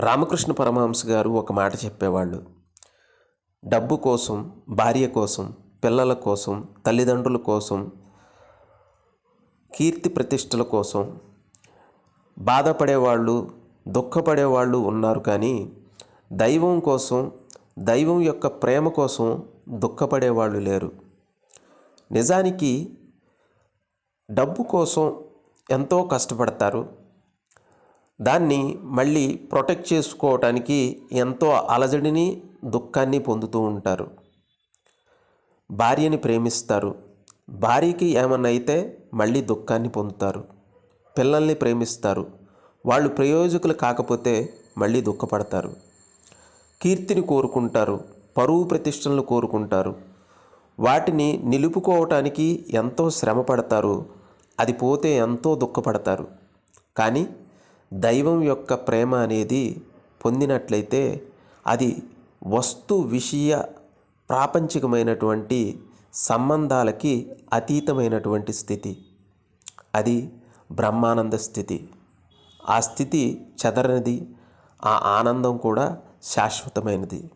రామకృష్ణ పరమహంస గారు ఒక మాట చెప్పేవాళ్ళు. డబ్బు కోసం భార్య కోసం పిల్లల కోసం తల్లిదండ్రుల కోసం కీర్తి ప్రతిష్టల కోసం బాధపడేవాళ్ళు దుఃఖపడేవాళ్ళు ఉన్నారు కానీ దైవం కోసం దైవం యొక్క ప్రేమ కోసం దుఃఖపడేవాళ్ళు లేరు. నిజానికి డబ్బు కోసం ఎంతో కష్టపడతారు. దాన్ని మళ్ళీ ప్రొటెక్ట్ చేసుకోవటానికి ఎంతో అలజడిని దుఃఖాన్ని పొందుతూ ఉంటారు. భార్యని ప్రేమిస్తారు. భార్యకి ఏమన్నా అయితే మళ్ళీ దుఃఖాన్ని పొందుతారు. పిల్లల్ని ప్రేమిస్తారు. వాళ్ళు ప్రయోజకులు కాకపోతే మళ్ళీ దుఃఖపడతారు. కీర్తిని కోరుకుంటారు. పరువు ప్రతిష్టలను కోరుకుంటారు. వాటిని నిలుపుకోవటానికి ఎంతో శ్రమ పడతారు అది పోతే ఎంతో దుఃఖపడతారు. కానీ దైవం యొక్క ప్రేమ అనేది పొందినట్లయితే అది వస్తు విషయ ప్రాపంచికమైనటువంటి సంబంధాలకి అతీతమైనటువంటి స్థితి. అది బ్రహ్మానంద స్థితి. ఆ స్థితి చెదరనిది ఆ ఆనందం కూడా శాశ్వతమైనది.